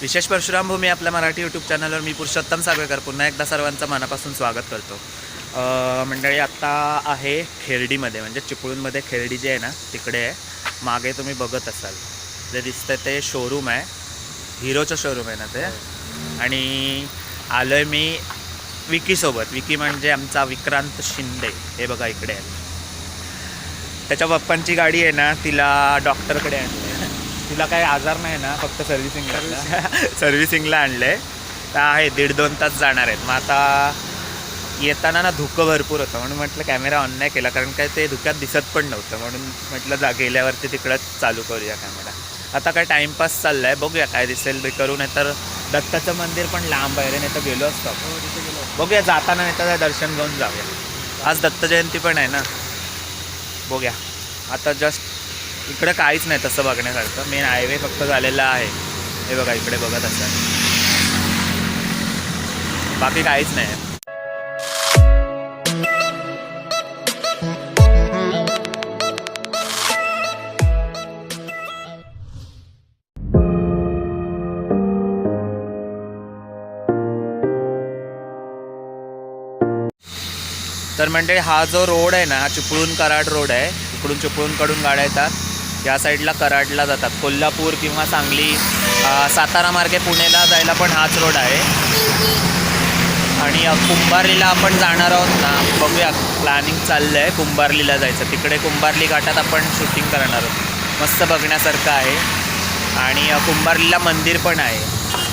विशेष परशुराम भूमी आपल्या मराठी यूट्यूब चॅनलवर मी पुरुषोत्तम सागरकर पुन्हा एकदा सर्वांचं मनापासून स्वागत करतो. मंडळी आत्ता आहे खेरडीमध्ये म्हणजे चिपळूणमध्ये खेरडी जे आहे ना तिकडे आहे. मागे तुम्ही बघत असाल. जे दिसतं ते शोरूम आहे. हिरोचं शोरूम आहे ना ते. आणि आलो आहे मी विकीसोबत. विकी म्हणजे आमचा विक्रांत शिंदे. हे बघा इकडे आहे. त्याच्या पप्पांची गाडी आहे ना तिला डॉक्टरकडे आणली तिला काही आजार नाही ना फक्त सर्व्हिसिंगला सर्व्हिसिंगला आणलं आहे तर आहे दीड दोन तास जाणार आहेत. मग आता येताना ना धुकं भरपूर होतं. म्हणून म्हटलं कॅमेरा ऑन नाही केला कारण काय ते धुक्यात दिसत पण नव्हतं. म्हणून म्हटलं जा गेल्यावरती तिकडंच चालू करूया कॅमेरा. आता काय टाईमपास चालला आहे बघूया काय दिसेल ते करू नाही तर दत्ताचं मंदिर पण लांब आहे रे नाही तर गेलो असतो. बघूया जाताना नाही तर दर्शन घेऊन जाऊया. आज दत्त जयंती पण आहे ना. बघूया. आता जस्ट इकडं काहीच नाही तसं बघण्यासारखं. मेन हायवे फक्त झालेला आहे. हे बघा इकडे बघत असाल. बाकी काहीच नाही. तर म्हणजे हा जो रोड आहे ना हा चिपळूण कराड रोड आहे. इकडून चिपळूणकडून गाड्या येतात. या साईडला कराडला जातात. कोल्हापूर किंवा सांगली सातारा मार्गे पुणेला जायला पण हाच रोड आहे. आणि कुंभारलीला आपण जाणार आहोत ना बघूया. प्लॅनिंग चाललं आहे कुंभारलीला जायचं. तिकडे कुंभारली घाटात आपण शूटिंग करणार आहोत. मस्त बघण्यासारखं आहे. आणि कुंभारलीला मंदिर पण आहे.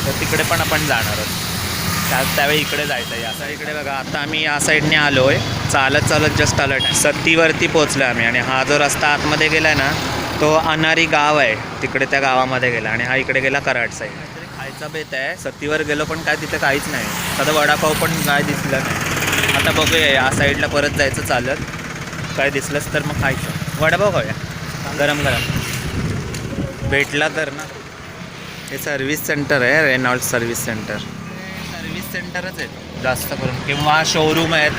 तर तिकडे पण आपण जाणार आहोत. त्या त्यावेळी इकडे जायचं या साईड इकडे बघा. आता आम्ही या साईडने आलो आहे चालत चालत जस्ट आलो आहे. सत्तीवरती पोचलो आम्ही. आणि हा जो रस्ता आतमध्ये गेला आहे ना तो अनारी गाव आहे. तिकडे त्या गावामध्ये गेला आणि हा इकडे गेला कराड साईड खायचा बेत आहे. सत्तीवर गेलो पण काय तिथे काहीच नाही. आता वडापाव पण काय दिसलं नाही. आता बघूया या साईडला परत जायचं चालत. काय दिसलंच तर मग खायचं. वडापाव खाऊया. गरम गरम. भेटला तर ना. हे सर्व्हिस सेंटर आहे रेनॉल्ड सर्व्हिस सेंटर सर्व्हिस सेंटरच आहेत जास्त करून. किंवा शोरूम आहेत.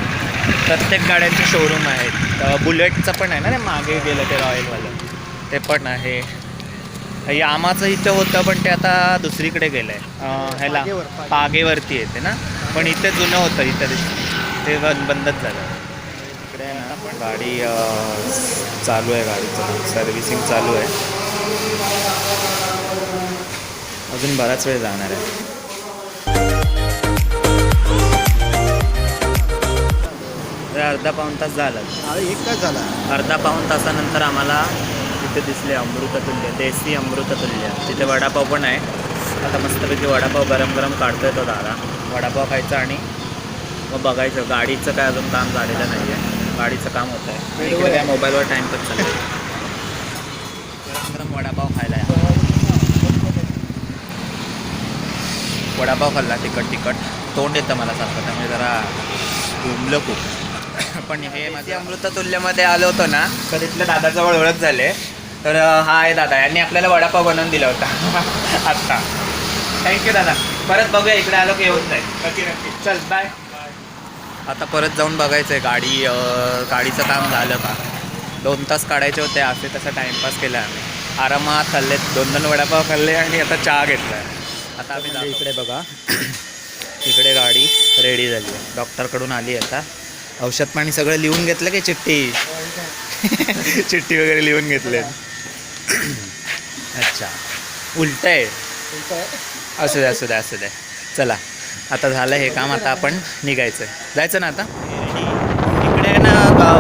प्रत्येक गाड्यांचे शोरूम आहेत. बुलेटचं पण आहे ना ते मागे गेलं ते रॉयलवालं. ते पण आहे. यामाचं इथं होतं पण ते आता दुसरीकडे गेलं आहे ह्याला पागेवर, पागे. पागेवरती येते ना? पण इथे जुनं होतं इथं ते बंद बंदच झालं. इकडे ना गाडी अ, चालू आहे गाडीचं. सर्व्हिसिंग चालू आहे. अजून बराच वेळ जाणार आहे. हे अर्धा पाऊण तास झाला. एक तास झाला. अर्धा पाऊण तासानंतर आम्हाला तिथे दिसले अमृततुल्य देसी अमृततुल्य तिथे वडापाव पण आहे. आता मस्तपैकी वडापाव गरम गरम काढतोय तो दादा. वडापाव खायचा आणि मग बघायचं. गाडीचं काय अजून काम झालेलं नाही आहे गाडीचं काम होतं आहे इकडे काय मोबाईलवर टाईमपास चालू आहे. गरम गरम वडापाव खायला या. वडापाव खाल्ला तिखट तिखट. तोंड येतं मला सारखं त्यामुळे जरा घुमलं खूप. पण हे माझ्या अमृततुल्यमध्ये आलो होतो ना तर तिथल्या दादाजवळ ओळख झाले. तर हा आहे दादा यांनी आपल्याला वडापाव बनवून दिला होता. आत्ता. थँक्यू दादा. परत बघूया इकडे आलो की येऊन जाईल नक्की नक्की. चल बाय आता परत जाऊन बघायचं आहे गाडी गाडीचं काम झालं का? दोन तास काढायचे होते असे तसा टाईमपास केला आम्ही. आरामात खाल्ले दोन दोन वडापाव खाल्ले आणि आता चहा घेतला आता आम्ही जातो. इकडे बघा. इकडे गाडी रेडी झाली आहे. डॉक्टरकडून आली आहे आता. औषध पाणी सगळं लिहून घेतलं की चिठ्ठी? चिठ्ठी वगैरे लिहून घेतले अच्छा. उलट आहे. असू दे असू दे असू दे. चला. आता झालं हे काम आता आपण निघायचं. आहे जायचं ना आता? इकडे ना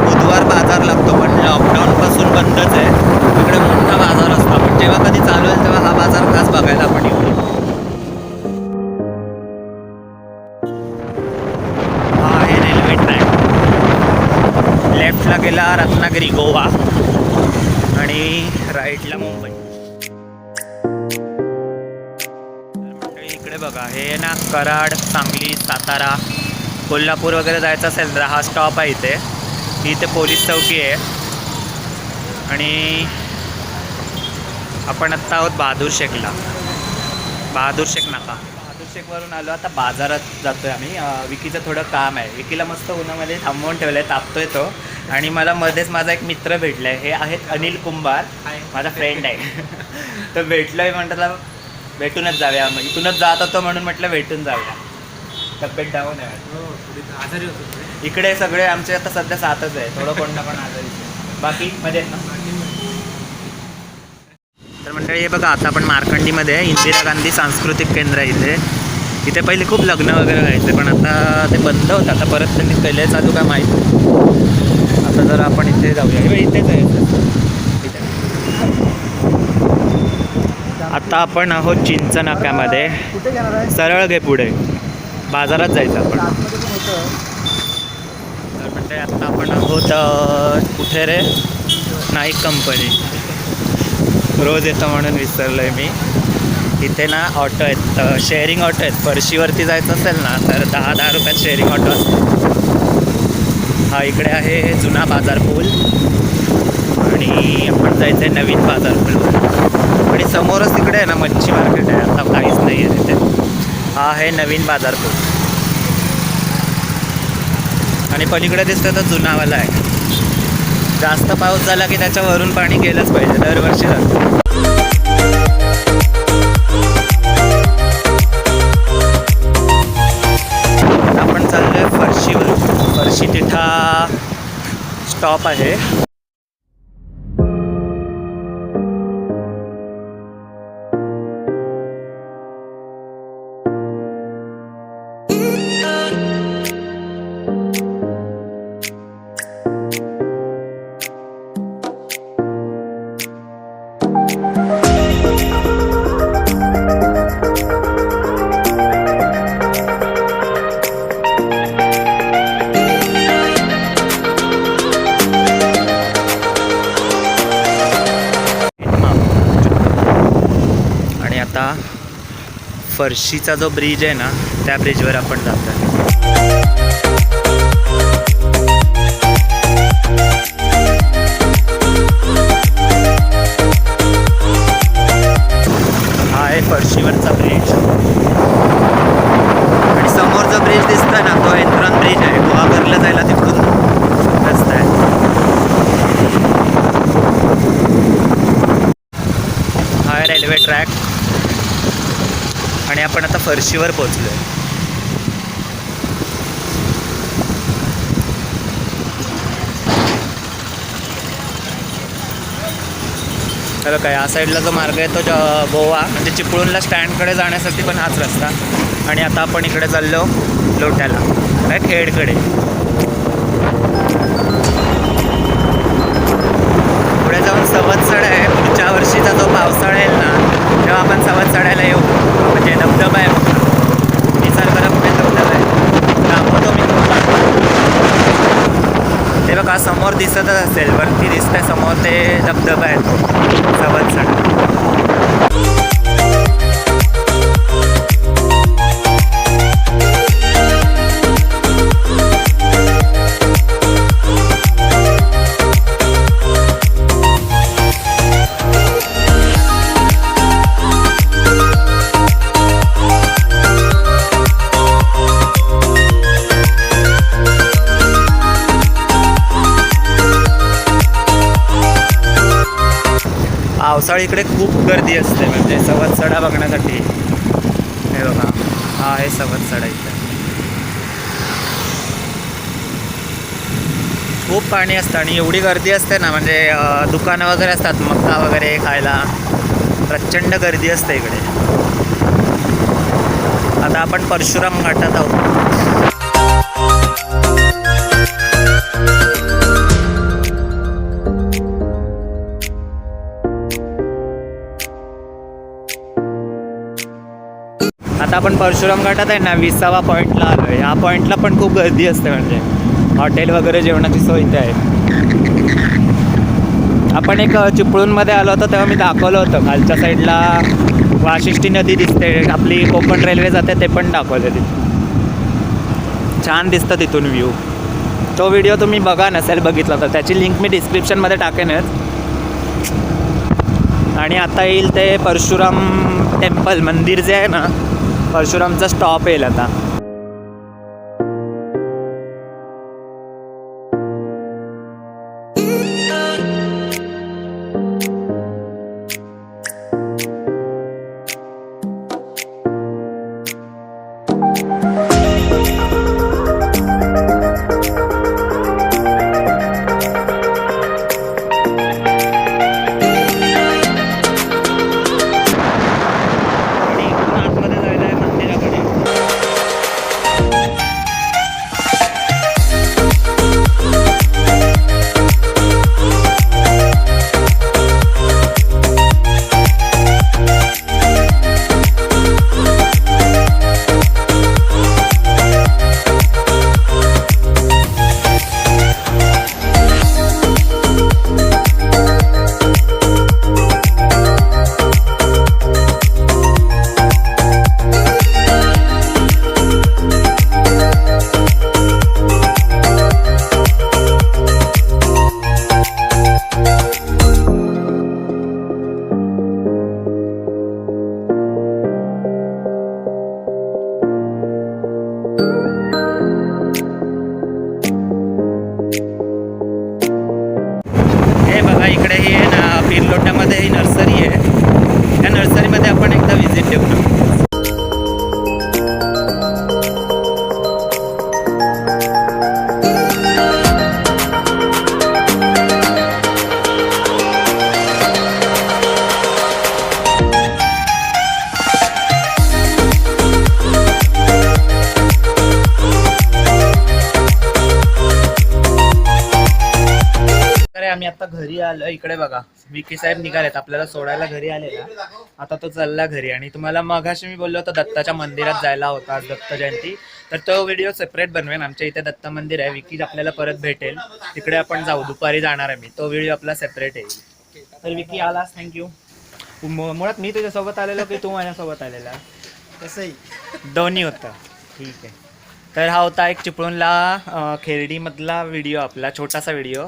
बुधवार बाजार लागतो पण लॉकडाऊनपासून बंदच आहे. इकडे मोठा बाजार असतो. आपण जेव्हा कधी चालू आहे तेव्हा हा बाजार खास बघायला आपण येऊ. हा आहे रेल्वे ट्रॅक. लेफ्टला गेला रत्नागिरी गोवा. आणि राईटला मुंबई. मंडळी इकडे बघा हे ना कराड सांगली सातारा. कोल्हापूर वगैरे जायचं असेल तर हा स्टॉप आहे इथे. इथे पोलीस चौकी आहे. आणि आपण आत्ता आहोत बहादूर शेखला. बहादूर शेख नाका. बहादूर शेखवरून आलो आता बाजारात जातोय आम्ही. विकीचं थोडं काम आहे. विकीला मस्त उन्हामध्ये थांबवून ठेवलं आहे तापतोय तो. आणि मला मध्येच माझा एक मित्र भेटला आहे हे आहेत अनिल कुंभार. माझा फ्रेंड आहे. तर भेटलोय म्हटलं भेटूनच जाऊया. मग इथूनच जात होतो म्हणून म्हटलं भेटून जाऊया. तब्येत डाऊन आहे. हो आजारी होतो इकडे सगळे आमचे आता सध्या सातच आहे. थोडं कोण ना पण आजारी. बाकी मजेत ना? तर मंडळी हे बघा आता आपण मार्कंडीमध्ये आहे. इंदिरा गांधी सांस्कृतिक केंद्र आहे इथे. इथे पहिले खूप लग्न वगैरे व्हायचे पण आता ते बंद होतं आता परत त्यांनी पहिले चालू काय माहीत. नाही. आता जर आपण इथे जाऊया. इथेच आहे आता आपण आहोत चिंच नाक्यामध्ये सरळ घे पुढे. बाजारात जायचं आपण. तर म्हणते आता आपण आहोत कुठे रे? नाईक कंपनी. रोज येतं म्हणून विसरलो आहे मी. इथे ना ऑटो आहेत. शेअरिंग ऑटो आहेत. फरशीवरती जायचं असेल ना तर दहा दहा रुपयात शेअरिंग ऑटो असतो हा इकडे आहे जुना बाजार पूल. आणि आपण जायचं आहे नवीन बाजार पूल आणि समोरच तिकडे आहे ना मच्छी मार्केट आहे. आता काहीच नाही आहे तिथे. हा आहे नवीन बाजार पूल. आणि पलीकडे दिसतं तर जुनावाला आहे. जास्त पाऊस झाला की त्याच्यावरून पाणी गेलंच पाहिजे दरवर्षी जातं स्टॉप आहे. फरशीचा जो ब्रिज आहे ना त्या ब्रिजवर आपण जातो हा आहे फरशीवरचा ब्रिज आणि समोर जो ब्रिज दिसतोय ना तो एंद्रॉन ब्रिज आहे. गुहागरला जायला तिकडून रस्ता आहे हा आहे रेल्वे ट्रॅक आणि आपण आता फरशीवर पोचलो आहे तर काय या साईडला जो मार्ग आहे तो ज- गोवा म्हणजे चिपळूणला स्टँडकडे जाण्यासाठी पण हाच रस्ता. आणि आता आपण इकडे चाललो लोट्याला काय खेडकडे पुढे जाऊन सवतसड आहे. पुढच्या वर्षीचा जो पावसाळा येईल ना तेव्हा आपण सवतसड्याला येऊ. म्हणजे धबधबा आहे. निसर्गरम्य धबधबा आहे. दाखवतो मी तुम्हाला. ते बघा समोर दिसतच असेल. वरती दिसतंय समोर ते धबधबा आहे तो सवतसड पावसाळीकडे खूप गर्दी असते म्हणजे सवतसडा बघण्यासाठी. हे बघा हा आहे सवतसडा इथे. खूप पाणी असतं आणि एवढी गर्दी असते ना म्हणजे दुकानं वगैरे असतात मक्का वगैरे खायला. प्रचंड गर्दी असते इकडे. आता आपण परशुराम घाटात आहोत. आता आपण परशुराम घाटात आहे ना विसावा पॉईंटला आलो आहे या पॉईंटला पण खूप गर्दी असते म्हणजे. हॉटेल वगैरे जेवणाची सोय इथे आहे. आपण एक चिपळूणमध्ये आलो होतो तेव्हा मी दाखवलं होतं. खालच्या साईडला वाशिष्ठी नदी दिसते. आपली कोकण रेल्वे जाते ते पण दाखवले तिथे. छान दिसतं तिथून व्ह्यू तो व्हिडिओ तुम्ही बघा नसेल बघितला तर. त्याची लिंक मी डिस्क्रिप्शनमध्ये टाकेनच आणि आता येईल ते परशुराम टेम्पल मंदिर जे आहे ना परशुरामचा स्टॉप येईल आता. મારી પાસે આપણને એકદમ ઇઝી ડેવલપ आम्ही आता घरी आलो. इकडे बघा विकी साहेब निघालेत. आपल्याला सोडायला घरी आलेला. आता तो चालला घरी. आणि तुम्हाला मगाशी मी बोललो होतो दत्ताच्या मंदिरात जायला होता आज दत्त जयंती. तर तो व्हिडिओ सेपरेट बनवेन. आमच्या इथे दत्त मंदिर आहे. विकी आपल्याला परत भेटेल. तिकडे आपण जाऊ. दुपारी जाणार आहे मी. तो व्हिडिओ आपला सेपरेट येईल तर विकी आलास थँक्यू मुळात मी तुझ्यासोबत आलेलो की तू माझ्यासोबत आलेला? कसंही. दोन्ही होतं. ठीक आहे. तर हा होता एक चिपळूणला खेरडीमधला व्हिडिओ आपला छोटासा व्हिडिओ.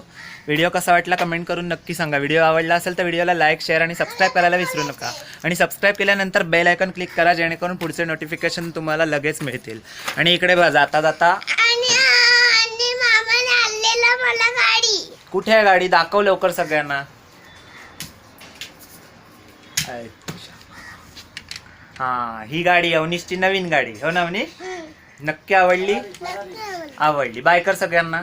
व्हिडिओ कसा वाटला कमेंट करून नक्की सांगा. व्हिडिओ आवडला असेल तर व्हिडिओला लाईक शेअर आणि सबस्क्राईब करायला विसरू नका. आणि सबस्क्राईब केल्यानंतर बेल आयकॉन क्लिक करा जेणेकरून पुढचे नोटिफिकेशन तुम्हाला लगेच मिळतील. आणि इकडे बघा जाता जाता कुठे आहे गाडी? दाखव लवकर सगळ्यांना. हा ही गाडी अवनीशची नवीन गाडी. हो ना अवनीश? नक्की आवडली? आवडली. बाय कर सगळ्यांना.